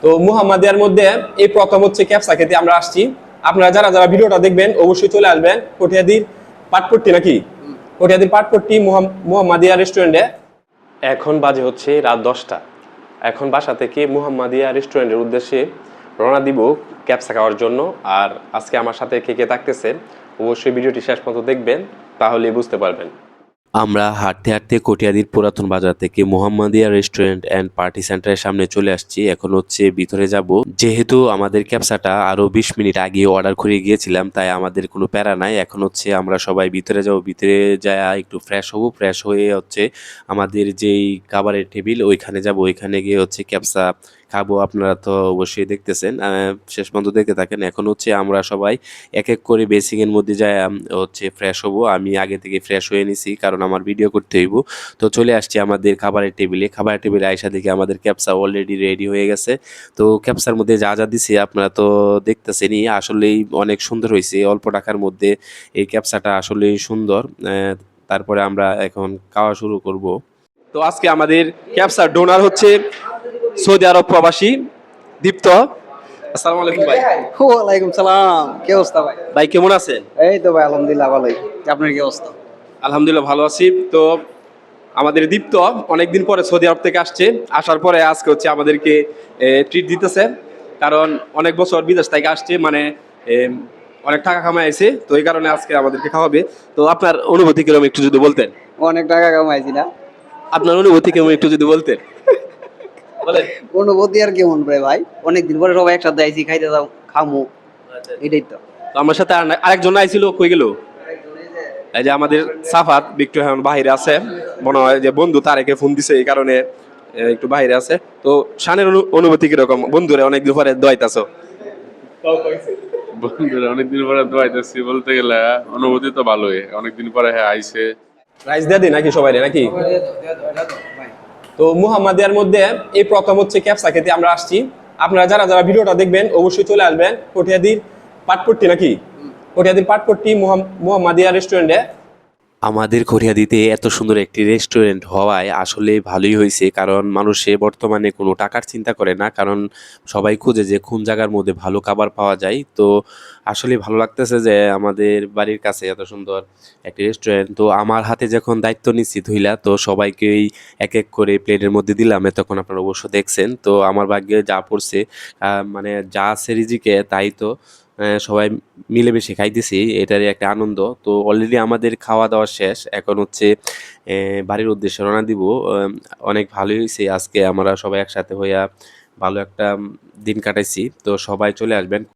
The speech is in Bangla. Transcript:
তো মুহাম্মাদিয়ার মধ্যে এই প্রথম হচ্ছে ক্যাপসা খেতে আমরা আসছি। আপনারা যারা যারা ভিডিওটা দেখবেন, অবশ্যই চলে আসবেন কটিয়াদির পাটপট্টি নাকি? কটিয়াদির পাটপট্টি মুহাম- মুহাম্মাদিয়া রেস্টুরেন্টে। এখন বাজে হচ্ছে রাত দশটা। এখন বাসা থেকে মুহাম্মাদিয়া রেস্টুরেন্টের উদ্দেশ্যে রওনা দিব ক্যাপসা খাওয়ার জন্য। আর আজকে আমার সাথে কে কে থাকতেছে, অবশ্যই ভিডিওটি শেষ পর্যন্ত দেখবেন তাহলে বুঝতে পারবেন। আমরা হাঁটতে হাঁটতে কটিয়াদির পুরাতন বাজার থেকে মোহাম্মদিয়া রেস্টুরেন্ট অ্যান্ড পার্টি সেন্টারের সামনে চলে আসছি। এখন হচ্ছে ভিতরে যাব। যেহেতু আমাদের ক্যাপসাটা আরও বিশ মিনিট আগে অর্ডার করে গিয়েছিলাম, তাই আমাদের কোনো প্যারা নাই। এখন হচ্ছে আমরা সবাই ভিতরে যাব। ভিতরে যায় একটু ফ্রেশ হব। ফ্রেশ হয়ে হচ্ছে আমাদের যেই খাবারের টেবিল ওইখানে যাব। ওইখানে গিয়ে হচ্ছে ক্যাপসা খাব। আপনারা তো অবশ্যই দেখতেছেন শেষ পর্যন্ত দেখতে থাকেন। এখন হচ্ছে আমরা সবাই এক এক করে বেসিংয়ের মধ্যে যায় হচ্ছে ফ্রেশ হব। আমি আগে থেকে ফ্রেশ হয়ে নিছি, কারণ আমার ভিডিও করতে হইব। তো চলে আসছি আমাদের খাবারের টেবিলে খাবারের টেবিলে আয়সা দেখে আমাদের ক্যাপসা অলরেডি রেডি হয়ে গেছে। তো ক্যাপসার মধ্যে যা যা দিছে আপনারা তো দেখতেছেনই। আসলেই অনেক সুন্দর হয়েছে অল্প টাকার মধ্যে এই ক্যাপসাটা আসলেই সুন্দর। তারপরে আমরা এখন খাওয়া শুরু করব। তো আজকে আমাদের ক্যাপসার ডোনার হচ্ছে সৌদি আরব প্রবাসী দীপ্ত। আসসালামু আলাইকুম ভাই। ওয়ালাইকুম সালাম। কি অবস্থা ভাই? ভাই কেমন আছেন? এই তো ভাই আলহামদুলিল্লাহ ভালোই। আপনার কি অবস্থা? আলহামদুলিল্লাহ ভালো আছি। তো আমাদের দীপ্ত অনেকদিন পরে সৌদি আরব থেকে আসছে। আসার পরে আজকে হচ্ছে আমাদেরকে ট্রিট দিতেছে। কারণ অনেক বছর বিদেশ থেকে আসছে মানে অনেক টাকা কামাইছে। তো এই কারণে আজকে আমাদেরকে খাওয়াবে। তো আপনার অনুভূতি কীরকম একটু যদি বলতেন? অনেক টাকা কামাইছি না। আপনার অনুভূতি কেমন একটু যদি বলতেন? বলেন। অনুভূতি আর কেমন রে ভাই? অনেকদিন পরে সবাই একসাথে আইছি খাইতে দাও খামু। এটাই তো। আমার সাথে আর- আরেকজন আইছিল কই গেল? এই যে আমাদের সাফাত বিক্টু এখন বাহিরে আছে মনে হয় যে বন্ধু তারেকে ফোন দিছে এই কারণে একটু বাহিরে আছে। তো শানের অনুভূতি কীরকম? বন্ধুরে অনেকদিন পরে দোয়াইতাছো? বন্ধুরা অনেকদিন পরে দোয়াইতেছি বলতে গেলে অনুভূতি তো ভালোই। অনেকদিন পরে হ্যাঁ আইসে রাইস দিয়ে দিই নাকি সবাই নাকি? তো মুহাম্মাদিয়ার মধ্যে এই প্রথম হচ্ছে ক্যাপসা খেতে আমরা আসছি। আপনারা যারা যারা ভিডিওটা দেখবেন অবশ্যই চলে আসবেন। কটিয়াদির পাটপট্টি নাকি? কটিয়াদির পাটপট্টি মুহাম- মুহাম্মাদিয়া রেস্টুরেন্টে। আমাদের দিতে এত সুন্দর একটি রেস্টুরেন্ট হওয়ায় আসলে ভালোই হয়েছে, কারণ মানুষে বর্তমানে কোনো টাকার চিন্তা করে না, কারণ সবাই খুঁজে যে কোন জায়গার মধ্যে ভালো খাবার পাওয়া যায়। তো আসলে ভালো লাগতেছে যে আমাদের বাড়ির কাছে এত সুন্দর একটি রেস্টুরেন্ট। তো আমার হাতে যখন দায়িত্ব নিশ্চিত হইলা তো সবাইকেই এক এক করে প্লেটের মধ্যে দিলাম তখন আপনারা অবশ্য দেখছেন। তো আমার ভাগ্যে যা পড়ছে মানে যা আছে রিজিকে তাই তো। সবাই মিলেমিশে খাইতেছি, এটারই একটা আনন্দ। তো অলরেডি আমাদের খাওয়া দাওয়া শেষ, এখন হচ্ছে বাড়ির উদ্দেশ্যে রওনা দিব। অনেক ভালোই হয়েছে আজকে আমরা সবাই একসাথে হইয়া ভালো একটা দিন কাটাইছি। তো সবাই চলে আসবেন।